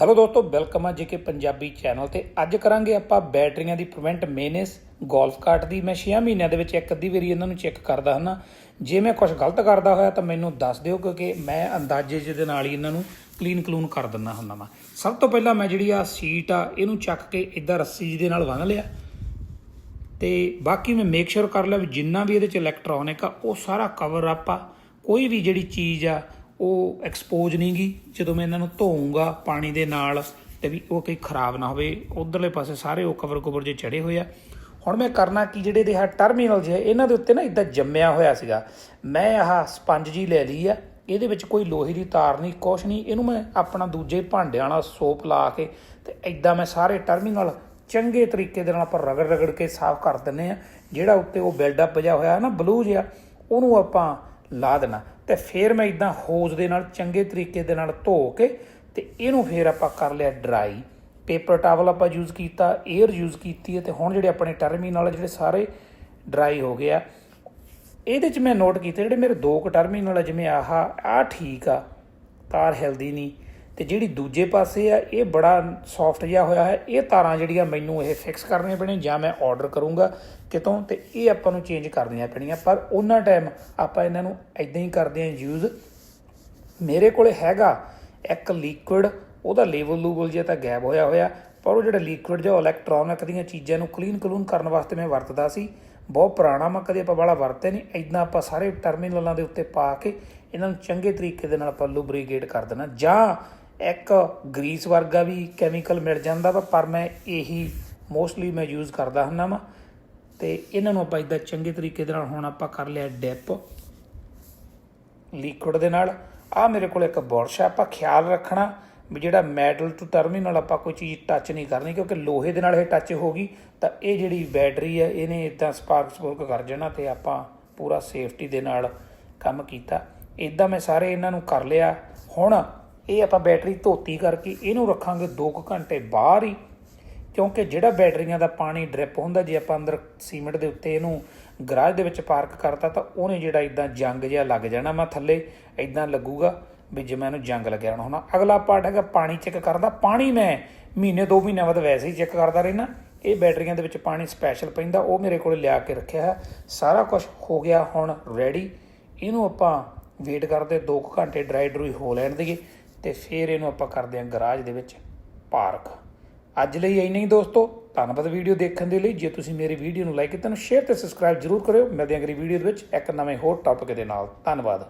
Hello ਦੋਸਤੋ welcome ਆ JK Punjabi channel ਤੇ। ਅੱਜ ਕਰਾਂਗੇ ਆਪਾਂ ਬੈਟਰੀਆਂ ਦੀ ਪ੍ਰੀਵੈਂਟ ਮੇਨਸ ਗੋਲਫ ਕਾਰਟ ਦੀ। ਮੈਂ 6 ਮਹੀਨਿਆਂ ਦੇ ਵਿੱਚ ਇੱਕ ਅੱਧੀ ਵਾਰੀ ਇਹਨਾਂ ਨੂੰ ਚੈੱਕ ਕਰਦਾ ਹਾਂ ਜੇ ਮੈਂ ਕੁਝ ਗਲਤ ਕਰਦਾ ਹੋਇਆ ਤਾਂ ਮੈਨੂੰ ਦੱਸ ਦਿਓ, ਕਿਉਂਕਿ ਮੈਂ ਅੰਦਾਜ਼ੇ ਜਿਹੇ ਦੇ ਨਾਲ ਹੀ ਇਹਨਾਂ ਨੂੰ ਕਲੀਨ ਕਲੂਨ ਕਰ ਦਿੰਦਾ ਹੁੰਦਾ ਵਾਂ। ਸਭ ਤੋਂ ਪਹਿਲਾਂ ਮੈਂ ਜਿਹੜੀ ਆ ਸੀਟ ਆ, ਇਹਨੂੰ ਚੱਕ ਕੇ ਇਦਾਂ ਰੱਸੀ ਜਿਹੀ ਦੇ ਨਾਲ ਬੰਨ੍ਹ ਲਿਆ। ਤੇ ਬਾਕੀ ਮੈਂ ਮੇਕ ਸ਼ੋਰ ਕਰ ਲਿਆ ਵੀ ਜਿੰਨਾ ਵੀ ਇਹਦੇ ਚ ਇਲੈਕਟ੍ਰੋਨਿਕ ਆ ਉਹ ਸਾਰਾ ਕਵਰ ਅਪ ਆ ਕੋਈ ਵੀ ਜਿਹੜੀ ਚੀਜ਼ ਆ ਉਹ ਐਕਸਪੋਜ਼ ਨਹੀਂ ਨਹੀਂਗੀ ਜਦੋਂ ਮੈਂ ਇਹਨਾਂ ਨੂੰ ਧੋਊਂਗਾ ਪਾਣੀ ਦੇ ਨਾਲ ਤੇ ਵੀ ਉਹ ਕੋਈ ਖਰਾਬ ਨਾ ਹੋਵੇ, ਉਧਰਲੇ ਪਾਸੇ ਸਾਰੇ ਉਹ ਕਵਰ ਕਵਰ ਜੇ ਚੜੇ ਹੋਏ ਆ। ਹੁਣ ਮੈਂ ਕਰਨਾ ਕੀ, ਜਿਹੜੇ ਦੇ ਆ ਟਰਮੀਨਲ ਜੇ ਇਹਨਾਂ ਦੇ ਉੱਤੇ ਨਾ ਇਦਾਂ ਜੰਮਿਆ ਹੋਇਆ ਸੀਗਾ। ਮੈਂ ਆਹ ਸਪੰਜ ਜੀ ਲੈ ਲਈ ਆ, ਇਹਦੇ ਵਿੱਚ ਕੋਈ ਲੋਹੇ ਦੀ ਤਾਰ ਨਹੀਂ, ਕੁਛ ਨਹੀਂ। ਇਹਨੂੰ ਮੈਂ ਆਪਣਾ ਦੂਜੇ ਭਾਂਡਿਆਂ ਨਾਲ ਸੋਪ ਲਾ ਕੇ ਤੇ ਇਦਾਂ ਮੈਂ ਸਾਰੇ ਟਰਮੀਨਲ ਚੰਗੇ ਤਰੀਕੇ ਦੇ ਨਾਲ ਆਪਾਂ ਰਗੜ ਰਗੜ ਕੇ ਸਾਫ਼ ਕਰ ਦਿੰਨੇ ਆ। ਜਿਹੜਾ ਉੱਤੇ ਉਹ ਬਿਲਡ ਅਪ ਜਿਹਾ ਹੋਇਆ ਨਾ ਬਲੂ ਜਿਹਾ, ਉਹਨੂੰ ਆਪਾਂ ਲਾ ਦੇਣਾ। ਤੇ ਫਿਰ ਮੈਂ ਇਦਾਂ ਹੋਜ਼ ਦੇ ਨਾਲ ਚੰਗੇ ਤਰੀਕੇ ਦੇ ਨਾਲ ਧੋ ਕੇ ਤੇ ਇਹਨੂੰ ਫਿਰ ਆਪਾਂ ਕਰ ਲਿਆ ਡਰਾਈ ਪੇਪਰ ਟਾਵਲ ਆਪਾਂ ਯੂਜ਼ ਕੀਤਾ 에ਅਰ ਯੂਜ਼ ਕੀਤੀ ਹੈ ਤੇ ਹੁਣ ਜਿਹੜੇ ਆਪਣੇ ਟਰਮੀਨਲ ਜਿਹੜੇ ਸਾਰੇ ਡਰਾਈ ਹੋ ਗਏ ਆ, ਇਹਦੇ ਚ ਮੈਂ ਨੋਟ ਕੀਤੇ ਜਿਹੜੇ ਮੇਰੇ ਦੋ ਕੁ ਟਰਮੀਨਲ ਆ ਜਿਵੇਂ ਆਹ ਆ ਠੀਕ ਆ, ਤਾਰ ਹਿਲਦੀ ਨਹੀਂ। ਤੇ ਜਿਹੜੀ ਦੂਜੇ ਪਾਸੇ ਆ, ਇਹ ਬੜਾ ਸੌਫਟ ਜਿਹਾ ਹੋਇਆ ਹੈ। ਇਹ ਤਾਰਾਂ ਜਿਹੜੀਆਂ ਮੈਨੂੰ ਇਹ ਫਿਕਸ ਕਰਨੀਆਂ ਪੈਣੀਆਂ, ਜਾਂ ਮੈਂ ਆਰਡਰ ਕਰੂੰਗਾ ਕਿਤੋਂ, ਤੇ ਇਹ ਆਪਾਂ ਨੂੰ ਚੇਂਜ ਕਰਨੀਆਂ ਪੈਣੀਆਂ। ਪਰ ਉਹਨਾਂ ਟਾਈਮ ਆਪਾਂ ਇਹਨਾਂ ਨੂੰ ਇਦਾਂ ਹੀ ਕਰਦੇ ਹਾਂ ਯੂਜ਼ ਮੇਰੇ ਕੋਲੇ ਹੈਗਾ ਇੱਕ ਲਿਕੁਇਡ ਉਹਦਾ ਲੇਵਲ ਲੂਬਲ ਜਿਹਾ ਤਾਂ ਗਾਇਬ ਹੋਇਆ ਹੋਇਆ, ਪਰ ਉਹ ਜਿਹੜਾ ਲਿਕੁਇਡ ਜੋ ਇਲੈਕਟ੍ਰੋਨਿਕ ਦੀਆਂ ਚੀਜ਼ਾਂ ਨੂੰ ਕਲੀਨ ਕਲੂਨ ਕਰਨ ਵਾਸਤੇ ਮੈਂ ਵਰਤਦਾ ਸੀ। ਬਹੁਤ ਪੁਰਾਣਾ ਮੈਂ ਕਦੇ ਆਪਾਂ ਵਾਲਾ ਵਰਤੇ ਨਹੀਂ ਇਦਾਂ ਆਪਾਂ ਸਾਰੇ ਟਰਮੀਨਲਾਂ ਦੇ ਉੱਤੇ ਪਾ ਕੇ ਇਹਨਾਂ ਨੂੰ ਚੰਗੇ ਤਰੀਕੇ ਦੇ ਨਾਲ ਆਪਾਂ ਲੂਬਰੀਕੇਟ ਕਰ ਦੇਣਾ। ਜਾਂ ਇੱਕ ਗਰੀਸ ਵਰਗਾ ਵੀ ਕੈਮੀਕਲ ਮਿਲ ਜਾਂਦਾ ਵਾ, ਪਰ ਮੈਂ ਇਹੀ ਮੋਸਟਲੀ ਮੈਂ ਯੂਜ਼ ਕਰਦਾ ਹੁੰਦਾ ਵਾ। ਤੇ ਇਹਨਾਂ ਨੂੰ ਆਪਾਂ ਇਦਾਂ ਚੰਗੇ ਤਰੀਕੇ ਦੇ ਨਾਲ ਹੁਣ ਆਪਾਂ ਕਰ ਲਿਆ ਡਿਪ ਲਿਕੁਇਡ ਦੇ ਨਾਲ। ਆ ਮੇਰੇ ਕੋਲ ਇੱਕ ਬੁਰਸ਼ ਆ, ਆਪਾਂ ਖਿਆਲ ਰੱਖਣਾ ਵੀ ਜਿਹੜਾ ਮੈਟਲ ਟੂ ਟਰਮੀਨਲ ਆਪਾਂ ਕੋਈ ਚੀਜ਼ ਟੱਚ ਨਹੀਂ ਕਰਨੀ, ਕਿਉਂਕਿ ਲੋਹੇ ਦੇ ਨਾਲ ਇਹ ਟੱਚ ਹੋ ਗਈ, ਤਾਂ ਇਹ ਜਿਹੜੀ ਬੈਟਰੀ ਹੈ ਇਹਨੇ ਇਦਾਂ ਸਪਾਰਕ ਸਪੋਰਕ ਕਰ ਜਾਣਾ ਤੇ ਆਪਾਂ ਪੂਰਾ ਸੇਫਟੀ ਦੇ ਨਾਲ ਕੰਮ ਕੀਤਾ। ਇਦਾਂ ਮੈਂ ਸਾਰੇ ਇਹਨਾਂ ਨੂੰ ਕਰ ਲਿਆ। ਹੁਣ ਇਹ ਆਪਾਂ ਬੈਟਰੀ ਧੋਤੀ ਕਰਕੇ ਇਹਨੂੰ ਰੱਖਾਂਗੇ 2 ਘੰਟੇ ਬਾਹਰ ਹੀ, ਕਿਉਂਕਿ ਜਿਹੜਾ ਬੈਟਰੀਆਂ ਦਾ ਪਾਣੀ ਡ੍ਰਿਪ ਹੁੰਦਾ, ਜੇ ਆਪਾਂ ਅੰਦਰ ਸੀਮੈਂਟ ਦੇ ਉੱਤੇ ਇਹਨੂੰ ਗਰਾਜ ਦੇ ਵਿੱਚ ਪਾਰਕ ਕਰਤਾ, ਤਾਂ ਉਹਨੇ ਜਿਹੜਾ ਇਦਾਂ ਜੰਗ ਜਿਹਾ ਲੱਗ ਜਾਣਾ ਮੈਂ ਥੱਲੇ ਇਦਾਂ ਲੱਗੂਗਾ ਵੀ ਜਿਵੇਂ ਇਹਨੂੰ ਜੰਗ ਲੱਗਿਆ ਹੋਣਾ ਹੁਣ। ਅਗਲਾ ਪਾਰਟ ਹੈਗਾ ਪਾਣੀ ਚੈੱਕ ਕਰਦਾ, ਪਾਣੀ ਮੈਂ ਮਹੀਨੇ ਦੋ ਮਹੀਨਿਆਂ ਬਾਅਦ ਵੈਸੇ ਹੀ ਚੈੱਕ ਕਰਦਾ ਰਹਿਣਾ ਇਹ ਬੈਟਰੀਆਂ ਦੇ ਵਿੱਚ ਪਾਣੀ ਸਪੈਸ਼ਲ ਪੈਂਦਾ, ਉਹ ਮੇਰੇ ਕੋਲ ਲਿਆ ਕੇ ਰੱਖਿਆ ਹੈ। ਸਾਰਾ ਕੁਝ ਹੋ ਗਿਆ ਹੁਣ ਰੈਡੀ ਇਹਨੂੰ ਆਪਾਂ ਵੇਟ ਕਰਦੇ 2 ਘੰਟੇ ਡਰਾਈ ਡਰੂਈ ਹੋ ਲੈਣ ਦੇਈਏ। ਤੇ ਫਿਰ ਇਹਨੂੰ ਆਪਾਂ ਕਰਦੇ ਹਾਂ ਗਰਾਜ ਦੇ ਵਿੱਚ ਪਾਰਕ। ਅੱਜ ਲਈ ਇੰਨਾ ਹੀ ਦੋਸਤੋ, ਧੰਨਵਾਦ ਵੀਡੀਓ ਦੇਖਣ ਦੇ ਲਈ। ਜੇ ਤੁਸੀਂ ਮੇਰੀ ਵੀਡੀਓ ਨੂੰ ਲਾਈਕ ਕੀਤਾ ਤਾਂ ਸ਼ੇਅਰ ਤੇ ਸਬਸਕ੍ਰਾਈਬ ਜਰੂਰ ਕਰਿਓ। ਮਿਲਦੇ ਹਾਂ ਅਗਲੀ ਵੀਡੀਓ ਦੇ ਵਿੱਚ ਇੱਕ ਨਵੇਂ ਹੋਰ ਟੌਪਿਕ ਦੇ ਨਾਲ। ਧੰਨਵਾਦ।